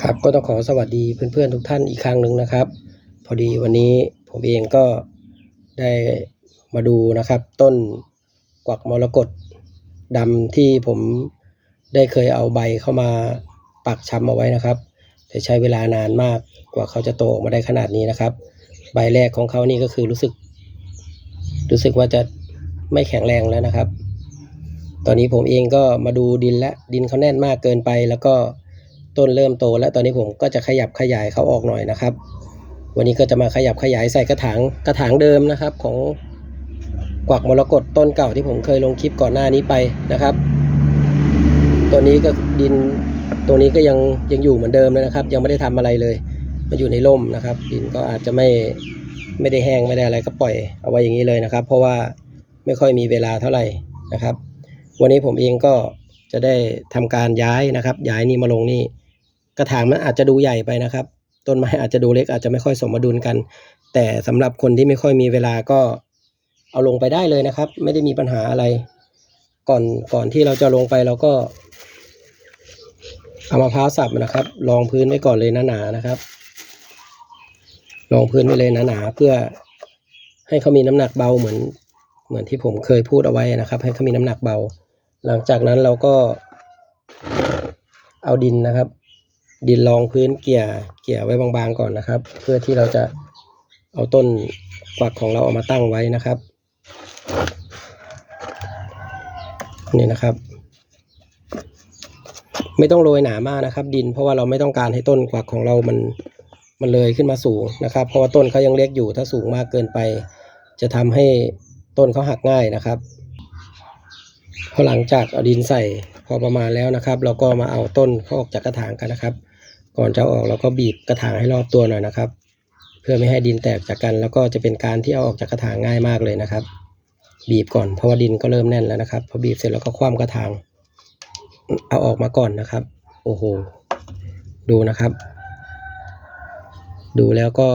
ครับก็ต้องขอสวัสดีเพื่อนๆทุกท่านอีกครั้งหนึ่งนะครับ พอดีวันนี้ผมเองก็ได้มาดูนะครับ ต้นกวักมรกตดำที่ผมได้เคยเอาใบเข้ามาปักชำเอาไว้นะครับ แต่ใช้เวลานานมากกว่าเขาจะโตออกมาได้ขนาดนี้นะครับ ใบแรกของเขานี่ก็คือรู้สึก รู้สึกว่าจะไม่แข็งแรงแล้วนะครับ ตอนนี้ผมเองก็มาดูดินและดินเขาแน่นมากเกินไปแล้วก็ ต้นเริ่มโต แล้วตอนนี้ผมก็จะขยับขยายเขาออกหน่อยนะครับ วันนี้ก็จะมาขยับขยายใส่กระถางกระถางเดิมนะครับของกวักมรกตต้นเก่าที่ผมเคยลงคลิปก่อนหน้านี้ไปนะครับ ตัวนี้ก็ดินตัวนี้ก็ยังยังอยู่เหมือนเดิมเลยนะครับ ยังไม่ได้ทำอะไรเลยมาอยู่ในร่มนะครับ ดินก็อาจจะไม่ไม่ได้แห้งไม่ได้อะไรก็ปล่อยเอาไว้อย่างนี้เลยนะครับ เพราะว่าไม่ค่อยมีเวลาเท่าไหร่นะครับ วันนี้ผมเองก็จะได้ทำการย้ายนะครับ ย้ายนี่มาลงนี่ กระถางมันอาจจะดูใหญ่ไปนะครับ ต้นไม้อาจจะดูเล็กอาจจะไม่ค่อยสมดุลกัน แต่สำหรับคนที่ไม่ค่อยมีเวลาก็เอาลงไปได้เลยนะครับ ไม่ได้มีปัญหาอะไร ก่อนก่อนที่เราจะลงไปเราก็เอามะพร้าวสับนะครับรองพื้นไว้ก่อนเลยหนาๆนะครับรองพื้นไว้เลยหนาๆเพื่อให้เขามีน้ำหนักเบาเหมือนเหมือนที่ผมเคยพูดเอาไว้นะครับ ให้เขามีน้ำหนักเบา หลังจากนั้นเราก็เอาดินนะครับ ดินรองพื้นเกี่ยเกี่ยไว้บางๆก่อนนะครับ เพื่อที่เราจะเอาต้นกวักของเราเอามาตั้งไว้นะครับ นี่นะครับ ไม่ต้องโรยหนามากนะครับ ดินเพราะว่าเราไม่ต้องการให้ต้นกวักของเรามันมันเลยขึ้นมาสูงนะครับ เพราะว่าต้นเขายังเล็กอยู่ถ้าสูงมากเกินไป จะทำให้ต้นเขาหักง่ายนะครับพอหลังจากเอาดินใส่พอประมาณแล้วนะครับ เราก็มาเอาต้นเขาออกจากกระถางกันนะครับ ก่อนจะออกเราก็บีบกระถางให้รอบตัวหน่อยนะครับ เพื่อไม่ให้ดินแตกจากกันแล้วก็จะเป็นการที่เอาออกจากกระถางง่ายมากเลยนะครับ บีบก่อนเพราะว่าดินก็เริ่มแน่นแล้วนะครับพอบีบเสร็จแล้วก็คว่ำกระถางเอาออกมาก่อนนะครับ โอ้โหดูนะครับ ดูแล้วก็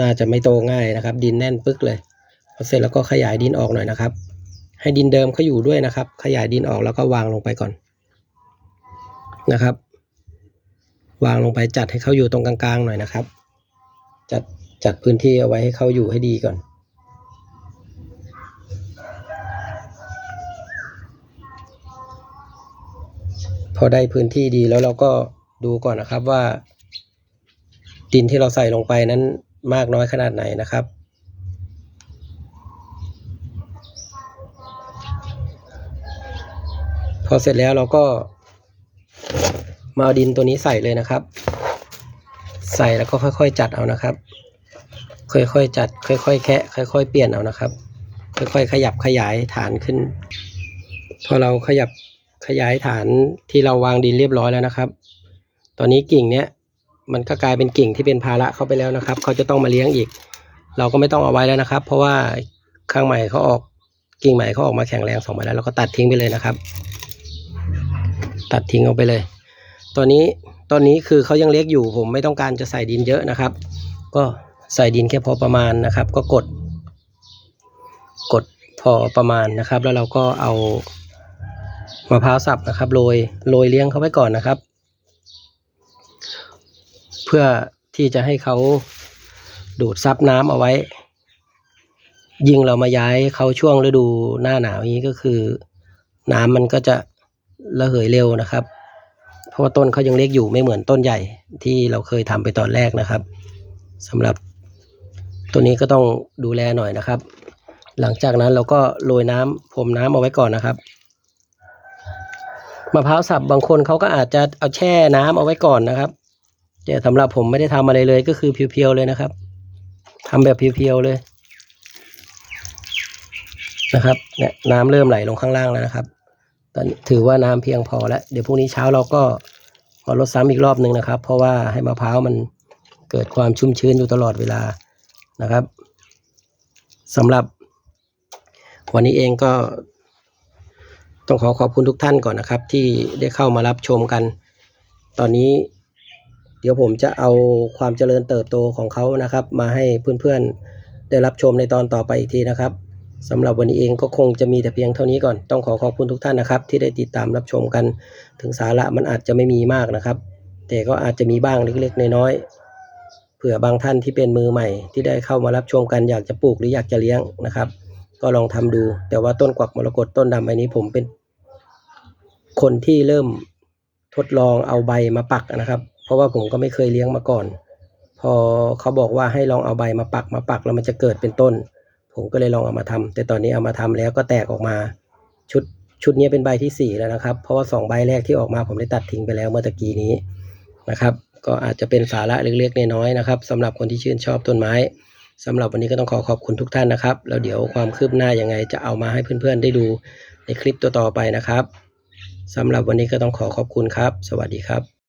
น่าจะไม่โตง่ายนะครับ ดินแน่นปึ๊กเลยพอเสร็จแล้วก็ขยายดินออกหน่อยนะครับ ให้ดินเดิมเขาอยู่ด้วยนะครับ ขยายดินออกแล้วก็วางลงไปก่อนนะครับ วางลงไปจัดให้เขาอยู่ตรงกลางๆหน่อยนะครับ จัดจัดพื้นที่เอาไว้ให้เขาอยู่ให้ดีก่อน พอได้พื้นที่ดีแล้วเราก็ดูก่อนนะครับว่า ดินที่เราใส่ลงไปนั้นมากน้อยขนาดไหนนะครับพอเสร็จแล้วเราก็ มาเอาดินตัวนี้ใส่เลยนะครับ ใส่แล้วก็ค่อยๆจัดเอานะครับ ค่อยๆจัด ค่อยๆแคะค่อย ๆ เปลี่ยนเอานะครับ ค่อยๆขยับขยายฐานขึ้น พอเราขยับขยายฐานที่เราวางดินเรียบร้อยแล้วนะครับ ตอนนี้กิ่งเนี้ยมันก็กลายเป็นกิ่งที่เป็นภาระเข้าไปแล้วนะครับ เขาจะต้องมาเลี้ยงอีก เราก็ไม่ต้องเอาไว้แล้วนะครับ เพราะว่าข้างใหม่เขาออกกิ่งใหม่เขาออกมาแข็งแรงสองใบแล้วเราก็ตัดทิ้งไปเลยนะครับ ตัดทิ้งเอาไปเลย ตัวนี้ตอนนี้คือเขายังเล็กอยู่ผมไม่ต้องการจะใส่ดินเยอะนะครับ ก็ใส่ดินแค่พอประมาณนะครับ ก็กด กดพอประมาณนะครับ แล้วเราก็เอามะพร้าวสับนะครับโรยโรยเลี้ยงเขาไว้ก่อนนะครับ เพื่อที่จะให้เขาดูดซับน้ำเอาไว้ ยิ่งเรามาย้ายเขาช่วงฤดูหน้าหนาวอย่างนี้ก็คือ น้ำมันก็จะระเหยเร็วนะครับ ราะว่าต้นเขายังเล็กอยู่ไม่เหมือนต้นใหญ่ที่เราเคยทำไปตอนแรกนะครับสำหรับตัวนี้ก็ต้องดูแลหน่อยนะครับ หลังจากนั้นเราก็โรยน้ำพรมน้ำเอาไว้ก่อนนะครับมะพร้าวสับบางคนเขาก็อาจจะเอาแช่น้ำเอาไว้ก่อนนะครับแต่สำหรับผมไม่ได้ทำอะไรเลยก็คือเพียวๆเลยนะครับทำแบบเพียวๆเลยนะครับเนี่ยน้ำเริ่มไหลลงข้างล่างแล้วนะครับ ตอนนี้ถือว่าน้ำเพียงพอแล้ว เดี๋ยวพรุ่งนี้เช้าเราก็ มาลดซ้ำอีกรอบหนึ่งนะครับ เพราะว่าให้มะพร้าวมันเกิดความชุ่มชื้นอยู่ตลอดเวลานะครับสำหรับ วันนี้เองก็ต้องขอขอบคุณทุกท่านก่อนนะครับ ที่ได้เข้ามารับชมกัน ตอนนี้ เดี๋ยวผมจะเอาความเจริญเติบโตของเขานะครับ มาให้เพื่อนๆได้รับชมในตอนต่อไปอีกทีนะครับ สำหรับวันนี้เองก็คงจะมีแต่เพียงเท่านี้ก่อน ต้องขอขอบคุณทุกท่านนะครับ ที่ได้ติดตามรับชมกัน ถึงสาระมันอาจจะไม่มีมากนะครับ แต่ก็อาจจะมีบ้างเล็กๆ น้อยๆ เผื่อบางท่านที่เป็นมือใหม่ ที่ได้เข้ามารับชมกันอยากจะปลูกหรืออยากจะเลี้ยงนะครับ ก็ลองทำดู แต่ว่าต้นกวักมรกตต้นดำใบนี้ผมเป็น คนที่เริ่มทดลองเอาใบมาปักนะครับ เพราะว่าผมก็ไม่เคยเลี้ยงมาก่อน พอเขาบอกว่าให้ลองเอาใบมาปักมาปักแล้วมันจะเกิดเป็นต้น ผมก็เลยลองเอามาทำแต่ตอนนี้เอามาทำแล้วก็แตกออกมาชุดชุดนี้เป็นใบที่สี่แล้วนะครับ เพราะว่าสองใบแรกที่ออกมาผมได้ตัดทิ้งไปแล้วเมื่อตะกี้นี้นะครับ ก็อาจจะเป็นสาระเล็กๆน้อยๆนะครับสำหรับคนที่ชื่นชอบต้นไม้สำหรับวันนี้ก็ต้องขอขอบคุณทุกท่านนะครับ แล้วเดี๋ยวความคืบหน้ายังไงจะเอามาให้เพื่อนๆได้ดูในคลิปตัวต่อไปนะครับสำหรับวันนี้ก็ต้องขอขอบคุณครับ สวัสดีครับ